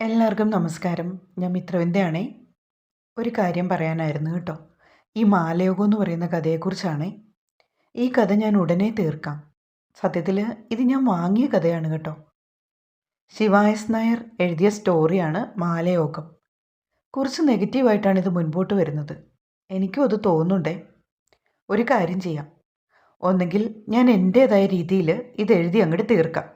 എല്ലാവർക്കും നമസ്കാരം. ഞാൻ മിത്രവിന്ദയാണേ. ഒരു കാര്യം പറയാനായിരുന്നു കേട്ടോ. ഈ മാലയോഗം എന്ന് പറയുന്ന കഥയെക്കുറിച്ചാണേ. ഈ കഥ ഞാൻ ഉടനെ തീർക്കാം. സത്യത്തിൽ ഇത് ഞാൻ വാങ്ങിയ കഥയാണ് കേട്ടോ. ശിവായസ് നായർ എഴുതിയ സ്റ്റോറിയാണ് മാലയോഗം. കുറച്ച് നെഗറ്റീവായിട്ടാണ് ഇത് മുൻപോട്ട് വരുന്നത്. എനിക്കും അത് തോന്നുന്നുണ്ടേ. ഒരു കാര്യം ചെയ്യാം. ഒന്നെങ്കിൽ ഞാൻ എന്റേതായ രീതിയിൽ ഇത് എഴുതി അങ്ങോട്ട് തീർക്കാം.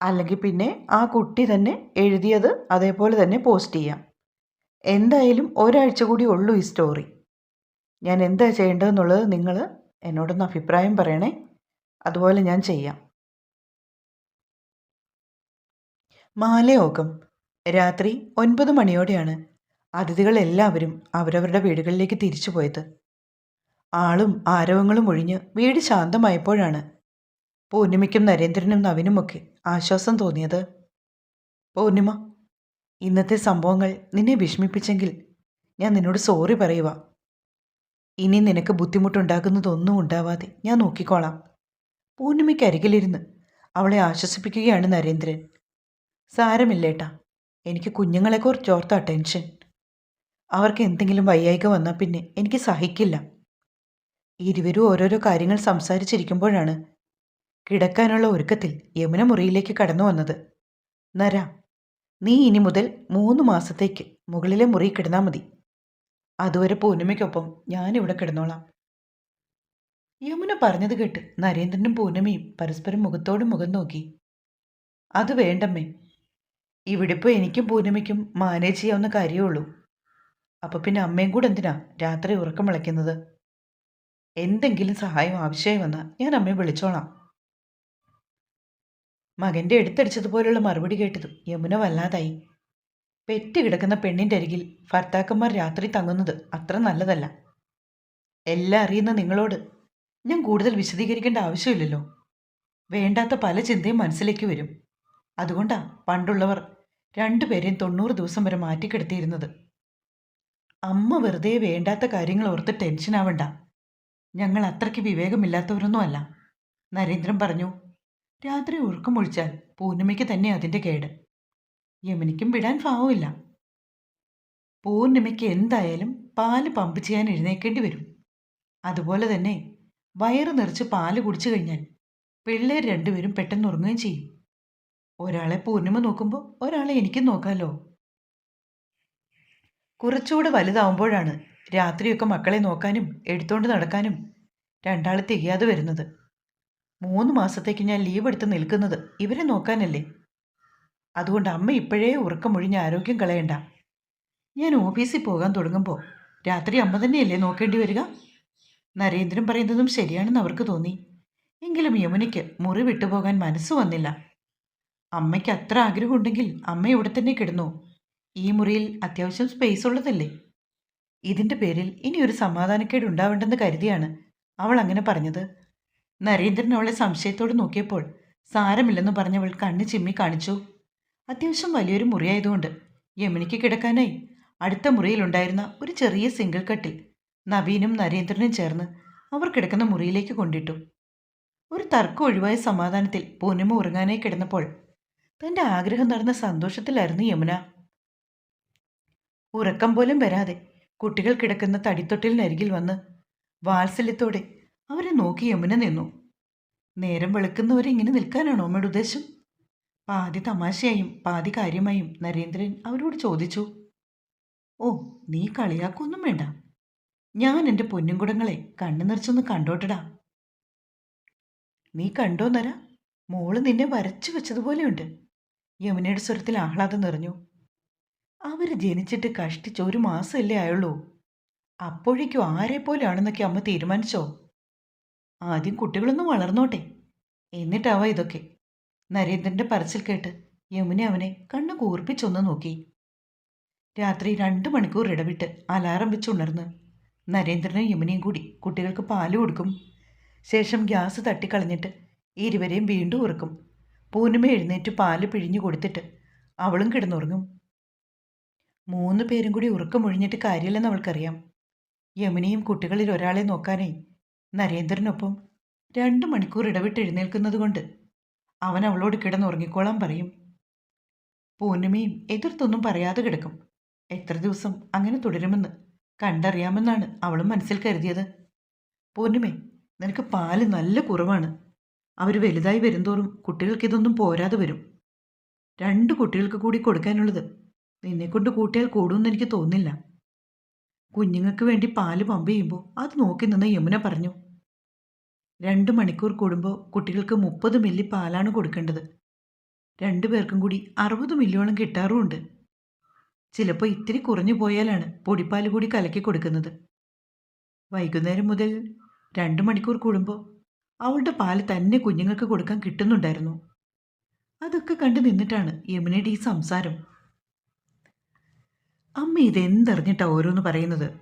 അല്ലെങ്കിൽ പിന്നെ ആ കുട്ടി തന്നെ എഴുതിയത് അതേപോലെ തന്നെ പോസ്റ്റ് ചെയ്യാം. എന്തായാലും ഒരാഴ്ച കൂടി ഉള്ളൂ ഈ സ്റ്റോറി ഞാൻ എന്താ ചെയ്യേണ്ടതെന്നുള്ളത് നിങ്ങൾ എന്നോടൊന്ന് അഭിപ്രായം പറയണേ. അതുപോലെ ഞാൻ ചെയ്യാം. മാലയോഗം. രാത്രി ഒൻപത് മണിയോടെയാണ് അതിഥികളെല്ലാവരും അവരവരുടെ വീടുകളിലേക്ക് തിരിച്ചു പോയത്. ആളും ആരവങ്ങളും ഒഴിഞ്ഞ് വീട് ശാന്തമായപ്പോഴാണ് പൂർണിമയ്ക്കും നരേന്ദ്രനും നവിനുമൊക്കെ ആശ്വാസം തോന്നിയത്. പൂർണിമ ഇന്നത്തെ സംഭവങ്ങൾ നിന്നെ വിഷമിപ്പിച്ചെങ്കിൽ ഞാൻ നിന്നോട് സോറി പറയുക ഇനി നിനക്ക് ബുദ്ധിമുട്ടുണ്ടാകുന്നതൊന്നും ഉണ്ടാവാതെ ഞാൻ നോക്കിക്കോളാം. പൂർണിമയ്ക്ക് അരികിലിരുന്ന് അവളെ ആശ്വസിപ്പിക്കുകയാണ് നരേന്ദ്രൻ. സാരമില്ലേട്ടാ എനിക്ക് കുഞ്ഞുങ്ങളെക്കുറിച്ച് ഓർത്ത ടെൻഷൻ. അവർക്ക് എന്തെങ്കിലും വയ്യായിക വന്നാൽ പിന്നെ എനിക്ക് സഹിക്കില്ല. ഇരുവരും ഓരോരോ കാര്യങ്ങൾ സംസാരിച്ചിരിക്കുമ്പോഴാണ് കിടക്കാനുള്ള ഒരുക്കത്തിൽ യമുന മുറിയിലേക്ക് കടന്നു വന്നത്. നര നീ ഇനി മുതൽ മൂന്ന് മാസത്തേക്ക് മുകളിലെ മുറി കിടന്നാൽ മതി. അതുവരെ പൂർണിമയ്ക്കൊപ്പം ഞാനിവിടെ കിടന്നോളാം. യമുന പറഞ്ഞത് കേട്ട് നരേന്ദ്രനും പൂർണിമയും പരസ്പരം മുഖത്തോട് മുഖം നോക്കി. അത് വേണ്ടമ്മേ. ഇവിടെ ഇപ്പോൾ എനിക്കും പൂർണിമയ്ക്കും മാനേജ് ചെയ്യാവുന്ന കാര്യമേ ഉള്ളൂ. അപ്പോൾ പിന്നെ അമ്മയും കൂടെ എന്തിനാ രാത്രി ഉറക്കം വിളയ്ക്കുന്നത്? എന്തെങ്കിലും സഹായം ആവശ്യമായി വന്നാൽ ഞാൻ അമ്മയെ വിളിച്ചോളാം. മകന്റെ എടുത്തടിച്ചതുപോലുള്ള മറുപടി കേട്ടതും യമുന വല്ലാതായി. പെറ്റ് കിടക്കുന്ന പെണ്ണിന്റെ അരികിൽ ഭർത്താക്കന്മാർ രാത്രി തങ്ങുന്നത് അത്ര നല്ലതല്ല. എല്ലാം അറിയുന്ന നിങ്ങളോട് ഞാൻ കൂടുതൽ വിശദീകരിക്കേണ്ട ആവശ്യമില്ലല്ലോ. വേണ്ടാത്ത പല ചിന്തയും മനസ്സിലേക്ക് വരും. അതുകൊണ്ടാ പണ്ടുള്ളവർ രണ്ടുപേരെയും തൊണ്ണൂറ് ദിവസം വരെ മാറ്റിക്കെടുത്തിയിരുന്നത്. അമ്മ വെറുതെ വേണ്ടാത്ത കാര്യങ്ങൾ ഓർത്ത് ടെൻഷനാവണ്ട. ഞങ്ങൾ അത്രയ്ക്ക് വിവേകമില്ലാത്തവരൊന്നുമല്ല. നരേന്ദ്രൻ പറഞ്ഞു രാത്രി ഉറക്കം ഉറക്കമൊഴിച്ചാൽ പൂർണിമയ്ക്ക് തന്നെ അതിന്റെ കേട്. യമനിക്കും വിടാൻ ഭാവമില്ല. പൂർണിമയ്ക്ക് എന്തായാലും പാൽ പമ്പ് ചെയ്യാൻ എഴുന്നേക്കേണ്ടി വരും. അതുപോലെ തന്നെ വയറ് നിറച്ച് പാൽ കുടിച്ചു കഴിഞ്ഞാൽ പിള്ളേർ രണ്ടുപേരും പെട്ടെന്ന് ഉറങ്ങുകയും ചെയ്യും. ഒരാളെ പൂർണിമ നോക്കുമ്പോൾ ഒരാളെ എനിക്കും നോക്കാമല്ലോ കുറച്ചുകൂടെ വലുതാവുമ്പോഴാണ് രാത്രിയൊക്കെ മക്കളെ നോക്കാനും എടുത്തുകൊണ്ട് നടക്കാനും രണ്ടാൾ തികയാതെ വരുന്നത്. മൂന്ന് മാസത്തേക്ക് ഞാൻ ലീവ് എടുത്ത് നിൽക്കുന്നത്. ഇവരെ നോക്കാനല്ലേ? അതുകൊണ്ട് അമ്മ ഇപ്പോഴേ ഉറക്കമൊഴിഞ്ഞ് ആരോഗ്യം കളയണ്ട. ഞാൻ ഓഫീസിൽ പോകാൻ തുടങ്ങുമ്പോൾ രാത്രി അമ്മ തന്നെയല്ലേ നോക്കേണ്ടി വരിക? നരേന്ദ്രൻ പറയുന്നതും ശരിയാണെന്ന് അവർക്ക് തോന്നി. എങ്കിലും യമുനയ്ക്ക് മുറി വിട്ടുപോകാൻ മനസ്സ് വന്നില്ല. അമ്മയ്ക്ക് അത്ര ആഗ്രഹമുണ്ടെങ്കിൽ അമ്മ ഇവിടെ തന്നെ കിടന്നു? ഈ മുറിയിൽ അത്യാവശ്യം സ്പേസ് ഉള്ളതല്ലേ? ഇതിന്റെ പേരിൽ ഇനി ഒരു സമാധാനക്കേട് ഉണ്ടാവേണ്ടെന്ന് കരുതിയാണ് അവൾ അങ്ങനെ പറഞ്ഞത്. നരേന്ദ്രൻ അവളെ സംശയത്തോട് നോക്കിയപ്പോൾ സാരമില്ലെന്ന് പറഞ്ഞവൾ കണ്ണ് ചിമ്മി കാണിച്ചു. അത്യാവശ്യം വലിയൊരു മുറിയായതുകൊണ്ട് യമുനിക്ക് കിടക്കാനായി അടുത്ത മുറിയിലുണ്ടായിരുന്ന ഒരു ചെറിയ സിംഗിൾ കട്ടിൽ നവീനും നരേന്ദ്രനും ചേർന്ന് അവർ കിടക്കുന്ന മുറിയിലേക്ക് കൊണ്ടിട്ടു. ഒരു തർക്കം ഒഴിവായ സമാധാനത്തിൽ പൂനമ ഉറങ്ങാനായി കിടന്നപ്പോൾ തന്റെ ആഗ്രഹം നടന്ന സന്തോഷത്തിലായിരുന്നു യമുന. ഉറക്കം പോലും വരാതെ കുട്ടികൾ കിടക്കുന്ന തടിത്തൊട്ടിലിനരികിൽ വന്ന് വാത്സല്യത്തോടെ അവരെ നോക്കി യമുന നിന്നു. നേരം വെളുക്കുന്നവരെ ഇങ്ങനെ നിൽക്കാനാണോ അമ്മയുടെ ഉദ്ദേശം? പാതി തമാശയായും പാതി കാര്യമായും നരേന്ദ്രൻ അവരോട് ചോദിച്ചു. ഓ നീ കളിയാക്കൊന്നും വേണ്ട. ഞാൻ എന്റെ പൊന്നുംകുടങ്ങളെ കണ്ണു നിറച്ചൊന്ന് കണ്ടോട്ടടാ. നീ കണ്ടോ നര? മോൾ നിന്നെ വരച്ചു വെച്ചതുപോലെയുണ്ട്. യമുനയുടെ സ്വരത്തിൽ ആഹ്ലാദം നിറഞ്ഞു. അവർ ജനിച്ചിട്ട് കഷ്ടിച്ച് ഒരു മാസമല്ലേ ആയുള്ളൂ. അപ്പോഴേക്കും ആരെപ്പോലെയാണെന്നൊക്കെ അമ്മ തീരുമാനിച്ചോ? ആദ്യം കുട്ടികളൊന്നും വളർന്നോട്ടെ. എന്നിട്ടാവാ ഇതൊക്കെ. നരേന്ദ്രന്റെ പറച്ചിൽ കേട്ട് യമുന അവനെ കണ്ണു കൂർപ്പിച്ചൊന്ന് നോക്കി. രാത്രി രണ്ട് മണിക്കൂർ ഇടവിട്ട് അലാറം വെച്ച് ഉണർന്ന് നരേന്ദ്രനും യമുനയും കൂടി കുട്ടികൾക്ക് പാൽ കൊടുക്കും. ശേഷം ഗ്യാസ് തട്ടിക്കളഞ്ഞിട്ട് ഇരുവരെയും വീണ്ടും ഉറക്കും. പൂനമ എഴുന്നേറ്റ് പാൽ പിഴിഞ്ഞു കൊടുത്തിട്ട് അവളും കിടന്നുറങ്ങും. മൂന്ന് പേരും കൂടി ഉറക്കമൊഴിഞ്ഞിട്ട് കാര്യമില്ലെന്ന് അവൾക്കറിയാം. യമുനയും കുട്ടികളിൽ ഒരാളെ നോക്കാനായി നരേന്ദ്രനൊപ്പം രണ്ട് മണിക്കൂർ ഇടവിട്ട് എഴുന്നേൽക്കുന്നതുകൊണ്ട് അവൻ അവളോട് കിടന്നുറങ്ങിക്കോളാൻ പറയും. പൂർണിമയും എതിർത്തൊന്നും പറയാതെ കിടക്കും. എത്ര ദിവസം അങ്ങനെ തുടരുമെന്ന് കണ്ടറിയാമെന്നാണ് അവളും മനസ്സിൽ കരുതിയത്. പൂർണിമേ നിനക്ക് പാൽ നല്ല കുറവാണ്. അവർ വലുതായി വരുംതോറും കുട്ടികൾക്ക് ഇതൊന്നും പോരാതെ വരും. രണ്ട് കുട്ടികൾക്ക് കൂടി കൊടുക്കാനുള്ളത് നിന്നെക്കൊണ്ട് കൂട്ടിയാൽ കൂടുമെന്ന് എനിക്ക് തോന്നുന്നില്ല. കുഞ്ഞുങ്ങൾക്ക് വേണ്ടി പാൽ പമ്പ് ചെയ്യുമ്പോൾ അത് നോക്കി നിന്ന് യമുന പറഞ്ഞു രണ്ട് മണിക്കൂർ കൂടുമ്പോൾ കുട്ടികൾക്ക് മുപ്പത് മില്ലി പാലാണ് കൊടുക്കേണ്ടത്. രണ്ടു പേർക്കും കൂടി അറുപത് മില്ലിയോളം കിട്ടാറുമുണ്ട് ചിലപ്പോൾ ഇത്തിരി കുറഞ്ഞു പോയാലാണ് പൊടിപ്പാൽ കൂടി കലക്കി കൊടുക്കുന്നത്. വൈകുന്നേരം മുതൽ രണ്ട് മണിക്കൂർ കൂടുമ്പോൾ അവളുടെ പാൽ തന്നെ കുഞ്ഞുങ്ങൾക്ക് കൊടുക്കാൻ കിട്ടുന്നുണ്ടായിരുന്നു. അതൊക്കെ കണ്ടു നിന്നിട്ടാണ് യമുനയുടെ ഈ സംസാരം അമ്മ ഇതെന്തറിഞ്ഞിട്ടാ ഓരോന്ന് പറയുന്നത്?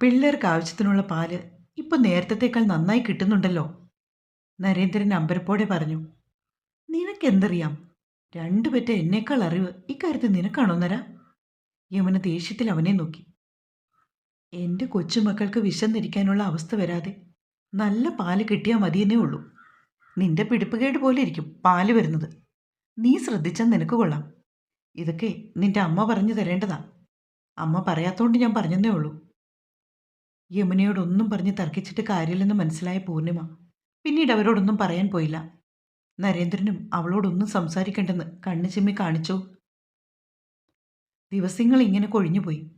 പിള്ളേർക്ക് ആവശ്യത്തിനുള്ള പാൽ ഇപ്പൊ നേരത്തേക്കാൾ നന്നായി കിട്ടുന്നുണ്ടല്ലോ. നരേന്ദ്രൻ അമ്പരപ്പോടെ പറഞ്ഞു. നിനക്കെന്തറിയാം? രണ്ടു പറ്റ എന്നേക്കാൾ അറിവ് ഇക്കാര്യത്തിൽ നിനക്കാണോ നര? യമുന ദേഷ്യത്തിൽ അവനെ നോക്കി. എന്റെ കൊച്ചുമക്കൾക്ക് വിശന്നിരിക്കാനുള്ള അവസ്ഥ വരാതെ നല്ല പാൽ കിട്ടിയാൽ മതിയെന്നേ ഉള്ളൂ. നിന്റെ പിടിപ്പുകേട് പോലെ ഇരിക്കും പാൽ വരുന്നത്. നീ ശ്രദ്ധിച്ചാൽ നിനക്ക് കൊള്ളാം. ഇതൊക്കെ നിന്റെ അമ്മ പറഞ്ഞു തരേണ്ടതാ. അമ്മ പറയാത്തോണ്ട് ഞാൻ പറഞ്ഞെന്നേ ഉള്ളൂ. യമുനയോടൊന്നും പറഞ്ഞ് തർക്കിച്ചിട്ട് കാര്യമില്ലെന്ന് മനസ്സിലായ പൂർണിമ പിന്നീട് അവരോടൊന്നും പറയാൻ പോയില്ല. നരേന്ദ്രനും അവളോടൊന്നും സംസാരിക്കേണ്ടെന്ന് കണ്ണു ചിമ്മി കാണിച്ചു. ദിവസങ്ങൾ ഇങ്ങനെ കൊഴിഞ്ഞുപോയി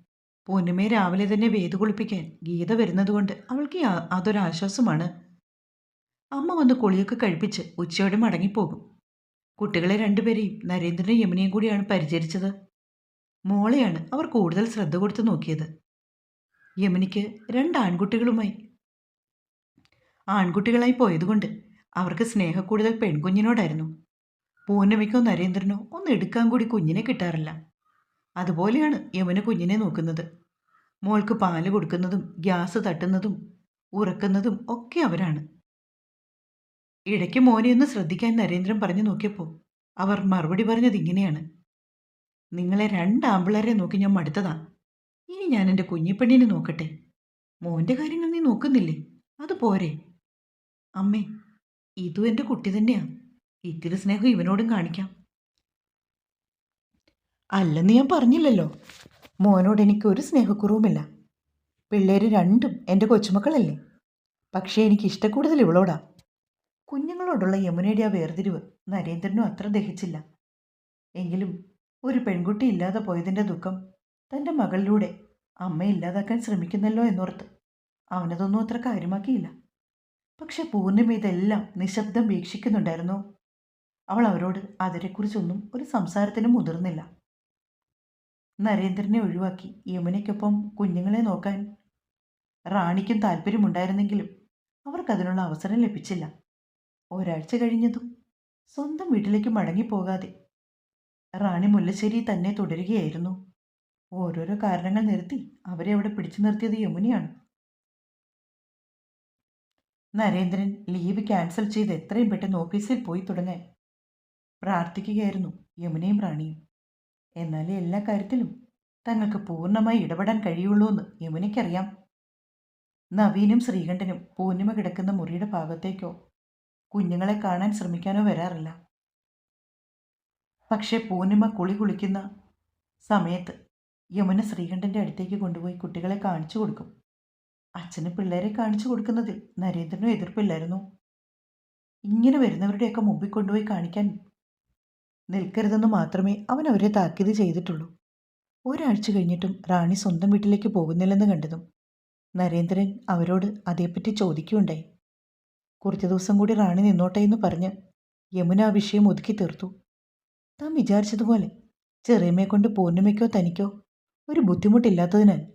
പൂർണിമയെ രാവിലെ തന്നെ വേദ കുളിപ്പിക്കാൻ ഗീത വരുന്നതുകൊണ്ട് അവൾക്ക് അതൊരാശ്വാസമാണ് അമ്മ വന്ന് കുളിയൊക്കെ കഴിപ്പിച്ച് ഉച്ചയോടെ മടങ്ങിപ്പോകും. കുട്ടികളെ രണ്ടുപേരെയും നരേന്ദ്രനും യമുനയും കൂടിയാണ് പരിചരിച്ചത്. മോളെയാണ് അവർ കൂടുതൽ ശ്രദ്ധ കൊടുത്തു നോക്കിയത്. യമുനിക്ക് രണ്ട് ആൺകുട്ടികളുമായി. ആൺകുട്ടികളായി പോയതുകൊണ്ട് അവർക്ക് സ്നേഹക്കൂടുതൽ പെൺകുഞ്ഞിനോടായിരുന്നു. പൂർണിമയ്ക്കോ നരേന്ദ്രനോ ഒന്ന് എടുക്കാൻ കൂടി കുഞ്ഞിനെ കിട്ടാറില്ല. അതുപോലെയാണ് യമുന കുഞ്ഞിനെ നോക്കുന്നത്. മോൾക്ക് പാൽ കൊടുക്കുന്നതും ഗ്യാസ് തട്ടുന്നതും ഉറക്കുന്നതും ഒക്കെ അവരാണ്. ഇടയ്ക്ക് മോനെ ഒന്ന് ശ്രദ്ധിക്കാൻ നരേന്ദ്രൻ പറഞ്ഞു നോക്കിയപ്പോൾ അവർ മറുപടി പറഞ്ഞത് ഇങ്ങനെയാണ്. നിങ്ങളെ രണ്ട് ആമ്പിളരെ നോക്കി ഞാൻ മടുത്തതാ. ഇനി ഞാൻ എന്റെ കുഞ്ഞിപ്പെണ്ണിനെ നോക്കട്ടെ. മോന്റെ കാര്യങ്ങൾ നീ നോക്കുന്നില്ലേ? അത് പോരെ. അമ്മേ ഇതും എന്റെ കുട്ടി തന്നെയാ. ഇത്തിരി സ്നേഹം ഇവനോടും കാണിക്കാം. അല്ലെന്ന് ഞാൻ പറഞ്ഞില്ലല്ലോ. മോനോട് എനിക്ക് ഒരു സ്നേഹക്കുറവുമില്ല. പിള്ളേർ രണ്ടും എന്റെ കൊച്ചുമക്കളല്ലേ? പക്ഷേ എനിക്ക് ഇഷ്ടക്കൂടുതൽ ഇവളോടാ. കുഞ്ഞുങ്ങളോടുള്ള യമുനയുടെ ആ വേർതിരിവ്. നരേന്ദ്രനും അത്ര ദഹിച്ചില്ല. എങ്കിലും ഒരു പെൺകുട്ടി ഇല്ലാതെ പോയതിന്റെ ദുഃഖം തന്റെ മകളിലൂടെ അമ്മ ഇല്ലാതാക്കാൻ ശ്രമിക്കുന്നല്ലോ എന്നോർത്ത് അവനതൊന്നും അത്ര കാര്യമാക്കിയില്ല. പക്ഷെ പൂർണിമ ഇതെല്ലാം നിശബ്ദം വീക്ഷിക്കുന്നുണ്ടായിരുന്നു. അവൾ അവരോട് അതിനെക്കുറിച്ചൊന്നും ഒരു സംസാരത്തിനും മുതിർന്നില്ല. നരേന്ദ്രനെ ഒഴിവാക്കി യമുനയ്ക്കൊപ്പം കുഞ്ഞുങ്ങളെ നോക്കാൻ റാണിക്കും താല്പര്യമുണ്ടായിരുന്നെങ്കിലും അവർക്കതിനുള്ള അവസരം ലഭിച്ചില്ല. ഒരാഴ്ച കഴിഞ്ഞതും സ്വന്തം വീട്ടിലേക്ക് മടങ്ങിപ്പോകാതെ റാണി മുല്ലശ്ശേരി തന്നെ തുടരുകയായിരുന്നു. ഓരോരോ കാരണങ്ങൾ നിർത്തി അവരെ അവിടെ പിടിച്ചു നിർത്തിയത് യമുനയാണ്. നരേന്ദ്രൻ ലീവ് ക്യാൻസൽ ചെയ്ത് എത്രയും പെട്ടെന്ന് ഓഫീസിൽ പോയി തുടങ്ങാൻ പ്രാർത്ഥിക്കുകയായിരുന്നു യമുനയും റാണിയും. എന്നാൽ എല്ലാ കാര്യത്തിലും തങ്ങൾക്ക് പൂർണമായി ഇടപെടാൻ കഴിയുള്ളൂ എന്ന് യമുനയ്ക്കറിയാം. നവീനും ശ്രീകണ്ഠനും പൂർണിമ കിടക്കുന്ന മുറിയുടെ ഭാഗത്തേക്കോ കുഞ്ഞുങ്ങളെ കാണാൻ ശ്രമിക്കാനോ വരാറില്ല. പക്ഷേ പൂർണിമ കുളി കുളിക്കുന്ന സമയത്ത് യമുന ശ്രീകണ്ഠന്റെ അടുത്തേക്ക് കൊണ്ടുപോയി കുട്ടികളെ കാണിച്ചു കൊടുക്കും. അച്ഛന് പിള്ളേരെ കാണിച്ചു കൊടുക്കുന്നതിൽ നരേന്ദ്രനും എതിർപ്പില്ലായിരുന്നു. ഇങ്ങനെ വരുന്നവരുടെയൊക്കെ മുമ്പിൽ കൊണ്ടുപോയി കാണിക്കാൻ നിൽക്കരുതെന്ന് മാത്രമേ അവൻ അവരെ താക്കീത് ചെയ്തിട്ടുള്ളൂ. ഒരാഴ്ച കഴിഞ്ഞിട്ടും റാണി സ്വന്തം വീട്ടിലേക്ക് പോകുന്നില്ലെന്ന് കണ്ടതും നരേന്ദ്രൻ അവരോട് അതേപ്പറ്റി ചോദിക്കുകയുണ്ടായി. കുറച്ച് ദിവസം കൂടി റാണി നിന്നോട്ടെ എന്ന് പറഞ്ഞ് യമുന ആ വിഷയം ഒതുക്കി തീർത്തു. താൻ വിചാരിച്ചതുപോലെ. ചെറിയമ്മയെ കൊണ്ട് പൂർണിമയ്ക്കോ തനിക്കോ ഒരു ബുദ്ധിമുട്ടില്ലാത്തതിനാൽ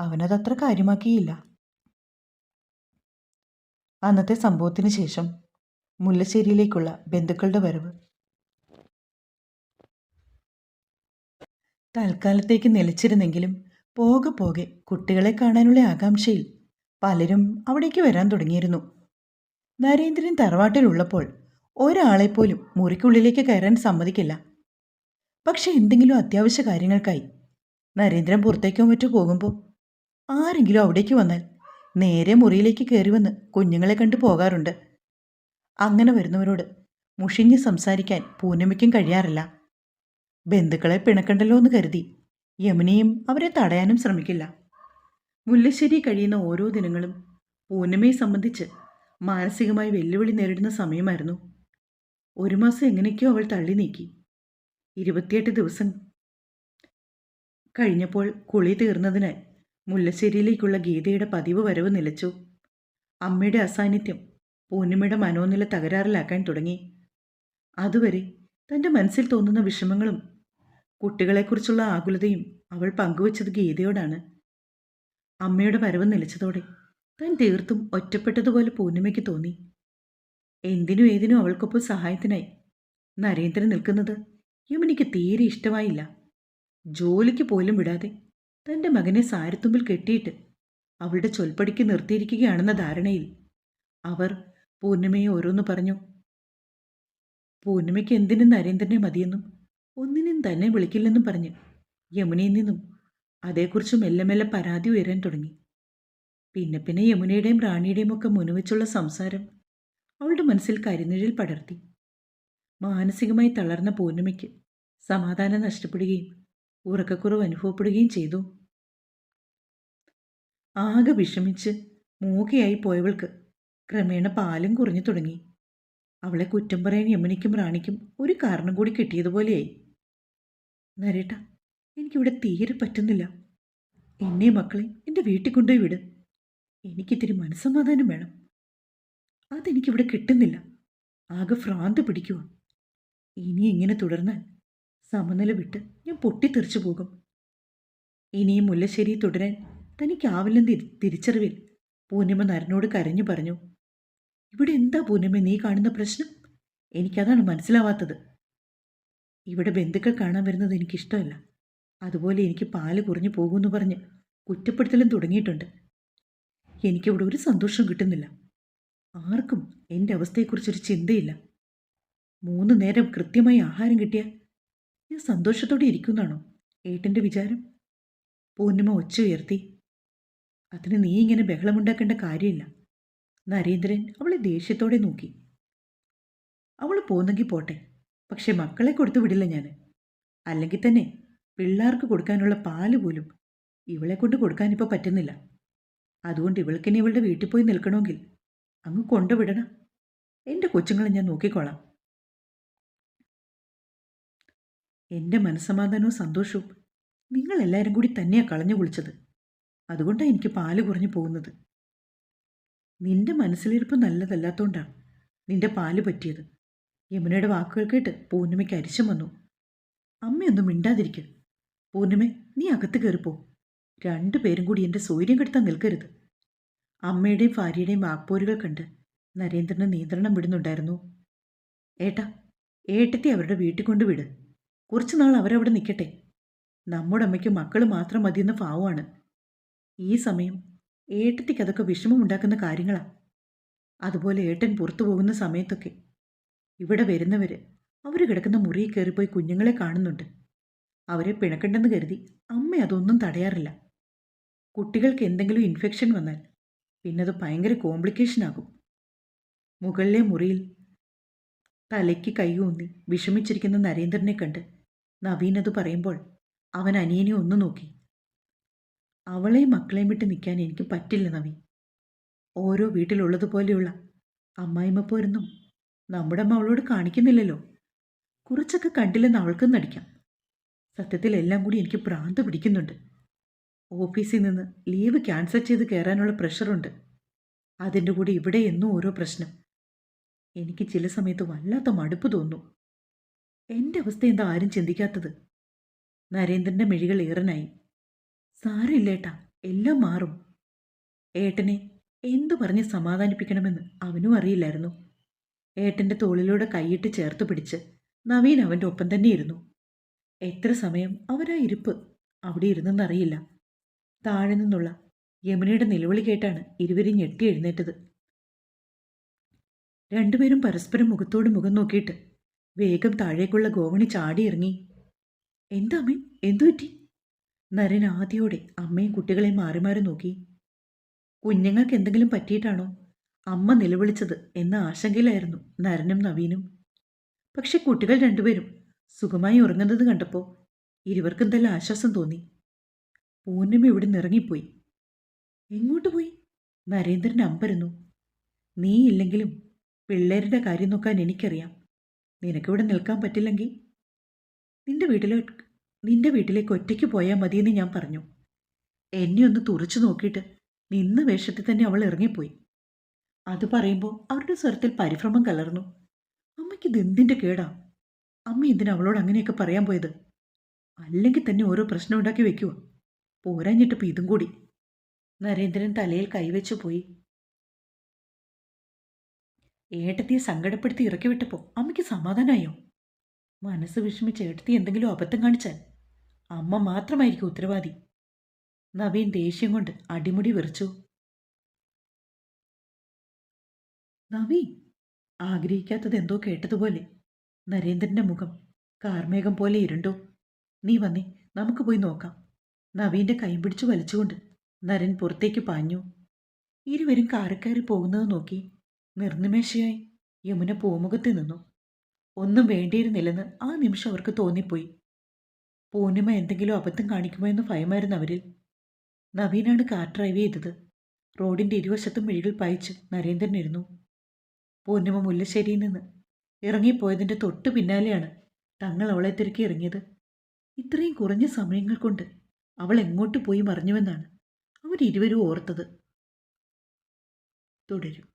അവനതത്ര കാര്യമാക്കിയില്ല. അന്നത്തെ സംഭവത്തിന് ശേഷം മുല്ലശ്ശേരിയിലേക്കുള്ള ബന്ധുക്കളുടെ വരവ്. തൽക്കാലത്തേക്ക് നിലച്ചിരുന്നെങ്കിലും പോകെ പോകെ കുട്ടികളെ കാണാനുള്ള ആകാംക്ഷയിൽ പലരും അവിടേക്ക് വരാൻ തുടങ്ങിയിരുന്നു. നരേന്ദ്രൻ തറവാട്ടിലുള്ളപ്പോൾ ഒരാളെപ്പോലും മുറിക്കുള്ളിലേക്ക് കയറാൻ സമ്മതിക്കില്ല. പക്ഷെ എന്തെങ്കിലും അത്യാവശ്യ കാര്യങ്ങൾക്കായി നരേന്ദ്രൻ പുറത്തേക്കോ മറ്റോ പോകുമ്പോൾ ആരെങ്കിലും അവിടേക്ക് വന്നാൽ നേരെ മുറിയിലേക്ക് കയറി വന്ന് കുഞ്ഞുങ്ങളെ കണ്ട് പോകാറുണ്ട്. അങ്ങനെ വരുന്നവരോട് മുഷിഞ്ഞ് സംസാരിക്കാൻ പൂനമയ്ക്കും കഴിയാറില്ല. ബന്ധുക്കളെ പിണക്കണ്ടല്ലോ എന്ന് കരുതി യമുനയും അവരെ തടയാനും ശ്രമിക്കില്ല. മുല്ലശ്ശേരി കഴിയുന്ന ഓരോ ദിനങ്ങളും പൂനമയെ സംബന്ധിച്ച് മാനസികമായി വെല്ലുവിളി നേരിടുന്ന സമയമായിരുന്നു. ഒരു മാസം എങ്ങനെയൊക്കെയോ അവൾ തള്ളി നീക്കി. ഇരുപത്തിയെട്ട് ദിവസം. കഴിഞ്ഞപ്പോൾ കുളി തീർന്നതിന് മുല്ലശ്ശേരിയിലേക്കുള്ള ഗീതയുടെ പതിവ് വരവ് നിലച്ചു. അമ്മയുടെ അസാന്നിധ്യം പൂർണിമയുടെ മനോനില തകരാറിലാക്കാൻ തുടങ്ങി. അതുവരെ തന്റെ മനസ്സിൽ തോന്നുന്ന വിഷമങ്ങളും കുട്ടികളെക്കുറിച്ചുള്ള ആകുലതയും അവൾ പങ്കുവച്ചത് ഗീതയോടാണ്. അമ്മയുടെ വരവ് നിലച്ചതോടെ താൻ തീർത്തും ഒറ്റപ്പെട്ടതുപോലെ പൂർണിമയ്ക്ക് തോന്നി. എന്തിനും ഏതിനും അവൾക്കൊപ്പം സഹായത്തിനായി നരേന്ദ്രൻ നിൽക്കുന്നത് യമുനിക്ക് തീരെ ഇഷ്ടമായില്ല. ജോലിക്ക് പോലും വിടാതെ തന്റെ മകനെ സാരത്തുമ്പിൽ കെട്ടിയിട്ട് അവളുടെ ചൊൽപ്പടിക്ക് നിർത്തിയിരിക്കുകയാണെന്ന ധാരണയിൽ അവർ പൂർണിമയെ ഓരോന്ന് പറഞ്ഞു. പൂർണിമയ്ക്ക് എന്തിനും നരേന്ദ്രനെ മതിയെന്നും ഒന്നിനും തന്നെ വിളിക്കില്ലെന്നും പറഞ്ഞ് യമുനയിൽ നിന്നും അതേക്കുറിച്ച് മെല്ലെ മെല്ലെ പരാതി ഉയരാൻ തുടങ്ങി. പിന്നെ പിന്നെ യമുനയുടെയും റാണിയുടെയും ഒക്കെ മുനുവച്ചുള്ള സംസാരം അവളുടെ മനസ്സിൽ കരിനിഴൽ പടർത്തി. മാനസികമായി തളർന്ന പൂർണിമയ്ക്ക് സമാധാനം നഷ്ടപ്പെടുകയും ഉറക്കക്കുറവ് അനുഭവപ്പെടുകയും ചെയ്തു. ആകെ വിഷമിച്ച് മൂകയായി പോയവൾക്ക് ക്രമേണ പാലും കുറഞ്ഞു തുടങ്ങി. അവളെ കുറ്റം പറയാൻ യമുനയ്ക്കും റാണിക്കും ഒരു കാരണം കൂടി കിട്ടിയതുപോലെയായി. നരേട്ട എനിക്കിവിടെ തീരെ പറ്റുന്നില്ല. എന്നെ മക്കളെ എന്റെ വീട്ടിൽ കൊണ്ടുപോയി വിട്. എനിക്കിത്തിരി മനസ്സമാധാനം വേണം. അതെനിക്കിവിടെ കിട്ടുന്നില്ല. ആകെ ഭ്രാന്ത് പിടിക്കുക ഇനി ഇങ്ങനെ തുടർന്നാൽ സമനില വിട്ട് ഞാൻ പൊട്ടിത്തെറിച്ചു പോകും. ഇനിയും മുല്ലശ്ശേരി തുടരാൻ തനിക്കാവില്ലെന്ന് തിരി- തിരിച്ചറിവിൽ പൂർണിമ നരനോട് കരഞ്ഞു പറഞ്ഞു ഇവിടെ എന്താ പൂർണിമ നീ കാണുന്ന പ്രശ്നം? എനിക്കതാണ് മനസ്സിലാവാത്തത്. ഇവിടെ ബന്ധുക്കൾ കാണാൻ വരുന്നത് എനിക്കിഷ്ടമല്ല. അതുപോലെ എനിക്ക് പാൽ കുറഞ്ഞു പോകുമെന്ന് പറഞ്ഞ് കുറ്റപ്പെടുത്തലും തുടങ്ങിയിട്ടുണ്ട്. എനിക്കിവിടെ ഒരു സന്തോഷം കിട്ടുന്നില്ല. ആർക്കും എന്റെ അവസ്ഥയെക്കുറിച്ചൊരു ചിന്തയില്ല. മൂന്ന് നേരം കൃത്യമായി ആഹാരം കിട്ടിയാൽ ഞാൻ സന്തോഷത്തോടെ ഇരിക്കുന്നാണോ? ഏട്ടന്റെ വിചാരം? പൂർണിമ ഒച്ച ഉയർത്തി. അതിന് നീ ഇങ്ങനെ ബഹളമുണ്ടാക്കേണ്ട കാര്യമില്ല. നരേന്ദ്രൻ അവളെ ദേഷ്യത്തോടെ നോക്കി. അവൾ പോന്നെങ്കിൽ പോട്ടെ പക്ഷെ മക്കളെ കൊടുത്തു വിടില്ല ഞാൻ അല്ലെങ്കിൽ തന്നെ പിള്ളേർക്ക് കൊടുക്കാനുള്ള പാൽ പോലും ഇവളെ കൊണ്ട് കൊടുക്കാനിപ്പോൾ പറ്റുന്നില്ല. അതുകൊണ്ട് ഇവൾക്കിനി ഇവളുടെ വീട്ടിൽ പോയി നിൽക്കണമെങ്കിൽ അങ്ങ് കൊണ്ടുവിടണം. എന്റെ കൊച്ചുങ്ങളെ ഞാൻ നോക്കിക്കോളാം. എന്റെ മനസ്സമാധാനവും സന്തോഷവും നിങ്ങളെല്ലാവരും കൂടി തന്നെയാണ് കളഞ്ഞു കുളിച്ചത്. അതുകൊണ്ടാണ് എനിക്ക് പാൽ കുറഞ്ഞു പോകുന്നത്. നിന്റെ മനസ്സിലിരിപ്പ് നല്ലതല്ലാത്തോണ്ടാണ് നിന്റെ പാൽ പറ്റിയത്. യമുനയുടെ വാക്കുകൾ കേട്ട് പൂർണിമയ്ക്ക് അരിശം വന്നു. അമ്മയൊന്നും മിണ്ടാതിരിക്കുക പൂർണിമ നീ അകത്ത് കയറിപ്പോ. രണ്ടുപേരും കൂടി എന്റെ സൂര്യം കെടുത്താൻ നിൽക്കരുത്. അമ്മയുടെയും ഭാര്യയുടെയും വാക്പോരുകൾ കണ്ട് നരേന്ദ്രന് നിയന്ത്രണം വിടുന്നുണ്ടായിരുന്നു. ഏട്ടാ ഏട്ടത്തി അവരുടെ വീട്ടിൽ കൊണ്ട് വിട്. കുറച്ചു നാൾ അവരവിടെ നിൽക്കട്ടെ. നമ്മുടെ അമ്മയ്ക്ക് മക്കൾ മാത്രം മതിയെന്ന ഭാവമാണ്. ഈ സമയം ഏട്ടത്തിക്ക് അതൊക്കെ വിഷമമുണ്ടാക്കുന്ന കാര്യങ്ങളാണ് അതുപോലെ ഏട്ടൻ പുറത്തു പോകുന്ന സമയത്തൊക്കെ ഇവിടെ വരുന്നവർ അവർ കിടക്കുന്ന മുറിയിൽ കയറിപ്പോയി കുഞ്ഞുങ്ങളെ കാണുന്നുണ്ട്. അവരെ പിണക്കണ്ടെന്ന് കരുതി അമ്മ അതൊന്നും തടയാറില്ല. കുട്ടികൾക്ക് എന്തെങ്കിലും ഇൻഫെക്ഷൻ വന്നാൽ പിന്നെ അത് ഭയങ്കര കോംപ്ലിക്കേഷൻ ആകും. മുകളിലെ മുറിയിൽ തലയ്ക്ക് കൈയൂന്നി വിഷമിച്ചിരിക്കുന്ന നരേന്ദ്രനെ കണ്ട് നവീൻ അത് പറയുമ്പോൾ അവൻ അനിയനെ ഒന്ന് നോക്കി. അവളെയും മക്കളെയും വിട്ട് നിൽക്കാൻ എനിക്ക് പറ്റില്ല നവീൻ. ഓരോ വീട്ടിലുള്ളതുപോലെയുള്ള അമ്മായിമ്മ പോരൊന്നും നമ്മുടെ അമ്മ അവളോട് കാണിക്കുന്നില്ലല്ലോ. കുറച്ചൊക്കെ കണ്ടില്ലെന്ന് അവൾക്കും നടിക്കാം സത്യത്തിൽ എല്ലാം കൂടി എനിക്ക് ഭ്രാന്ത് പിടിക്കുന്നുണ്ട്. ഓഫീസിൽ നിന്ന് ലീവ് ക്യാൻസൽ ചെയ്ത് കയറാനുള്ള പ്രഷറുണ്ട്. അതിന്റെ കൂടെ ഇവിടെ എന്നും ഓരോ പ്രശ്നം. എനിക്ക് ചില സമയത്ത് വല്ലാത്ത മടുപ്പ് തോന്നും. എന്റെ അവസ്ഥ എന്താ ആരും ചിന്തിക്കാത്തത്? നരേന്ദ്രന്റെ മിഴികൾ ഏറനായി. സാരമില്ലേട്ടാ എല്ലാം മാറും. ഏട്ടനെ എന്തു പറഞ്ഞ് സമാധാനിപ്പിക്കണമെന്ന് അവനും അറിയില്ലായിരുന്നു. ഏട്ടന്റെ തോളിലൂടെ കൈയിട്ട് ചേർത്ത് പിടിച്ച് നവീൻ അവന്റെ ഒപ്പം തന്നെ ഇരുന്നു എത്ര സമയം അവരാ ഇരിപ്പ്? അവിടെ ഇരുന്നെന്നറിയില്ല. താഴെ നിന്നുള്ള യമുനയുടെ നിലവിളി കേട്ടാണ് ഇരുവരും ഞെട്ടി എഴുന്നേറ്റത്. രണ്ടുപേരും പരസ്പരം മുഖത്തോട് മുഖം നോക്കിയിട്ട് വേഗം താഴേക്കുള്ള ഗോവണി ചാടിയിറങ്ങി. എന്താ അമ്മേ? എന്തു പറ്റി? നരൻ ആദ്യോടെ അമ്മയും കുട്ടികളെയും മാറി മാറി നോക്കി. കുഞ്ഞുങ്ങൾക്ക് എന്തെങ്കിലും പറ്റിയിട്ടാണോ? അമ്മ നിലവിളിച്ചത് എന്ന ആശങ്കയിലായിരുന്നു നരനും നവീനും. പക്ഷെ കുട്ടികൾ രണ്ടുപേരും സുഖമായി ഉറങ്ങുന്നത് കണ്ടപ്പോൾ ഇരുവർക്കും തന്നെ ആശ്വാസം തോന്നി. പൂർണിമ ഇവിടെ നിറങ്ങിപ്പോയി എങ്ങോട്ട് പോയി? നരേന്ദ്രൻ അമ്പരുന്നു. നീ ഇല്ലെങ്കിലും പിള്ളേരുടെ കാര്യം നോക്കാൻ എനിക്കറിയാം. നിനക്കിവിടെ നിൽക്കാൻ പറ്റില്ലെങ്കിൽ നിന്റെ വീട്ടിലെ നിന്റെ വീട്ടിലേക്ക് ഒറ്റയ്ക്ക് പോയാൽ മതിയെന്ന് ഞാൻ പറഞ്ഞു. എന്നെ ഒന്ന് തുറച്ചു നോക്കിയിട്ട് നിന്ന വേഷത്തിൽ തന്നെ അവൾ ഇറങ്ങിപ്പോയി. അത് പറയുമ്പോൾ അവരുടെ സ്വരത്തിൽ പരിഭ്രമം കലർന്നു. അമ്മയ്ക്ക് ഇത് എന്തിന്റെ കേടാ? അമ്മ എന്തിനാ അവളോട് അങ്ങനെയൊക്കെ പറയാൻ പോയത്? അല്ലെങ്കിൽ തന്നെ ഓരോ പ്രശ്നം ഉണ്ടാക്കി വെക്കുവോ. പോരാഞ്ഞിട്ടിപ്പോൾ ഇതും കൂടി. നരേന്ദ്രൻ തലയിൽ കൈവച്ചു പോയി. ഏട്ടത്തിയെ സങ്കടപ്പെടുത്തി ഇറക്കി വിട്ടപ്പോൾ അമ്മയ്ക്ക് സമാധാനമായോ മനസ്സ് വിഷമിച്ച് ഏട്ടത്തി എന്തെങ്കിലും അബദ്ധം കാണിച്ചാൽ അമ്മ മാത്രമായിരിക്കും ഉത്തരവാദി. നവീൻ ദേഷ്യം കൊണ്ട് അടിമുടി വിറച്ചു. നവീൻ ആഗ്രഹിക്കാത്തത് എന്തോ കേട്ടതുപോലെ നരേന്ദ്രന്റെ മുഖം കാർമേഘം പോലെ ഇരുണ്ടോ. നീ വന്നേ നമുക്ക് പോയി നോക്കാം. നവീന്റെ കൈ പിടിച്ചു വലിച്ചുകൊണ്ട് നരൻ പുറത്തേക്ക് പാഞ്ഞു. ഇരുവരും കാറിക്കയറി പോകുന്നത് നോക്കി നിർനിമേഷയായി യമുന പൂമുഖത്ത് നിന്നു. ഒന്നും വേണ്ടിയിരുന്നില്ലെന്ന് ആ നിമിഷം അവർക്ക് തോന്നിപ്പോയി. പൂർണിമ എന്തെങ്കിലും അബദ്ധം കാണിക്കുമോ എന്ന് ഭയമായിരുന്നു അവരിൽ. നവീനാണ് കാർ ഡ്രൈവ് ചെയ്തത്. റോഡിന്റെ ഇരുവശത്തും വിഴികൾ പായിച്ച് നരേന്ദ്രൻ ഇരുന്നു. പൂർണിമ മുല്ലശ്ശേരിയിൽ നിന്ന് ഇറങ്ങിപ്പോയതിന്റെ തൊട്ടു പിന്നാലെയാണ് തങ്ങൾ അവളെ തിരക്കി ഇറങ്ങിയത്. ഇത്രയും കുറഞ്ഞ സമയങ്ങൾ കൊണ്ട് അവൾ എങ്ങോട്ട് പോയി മറിഞ്ഞുവെന്നാണ് അവരിരുവരും ഓർത്തത്. തുടരും.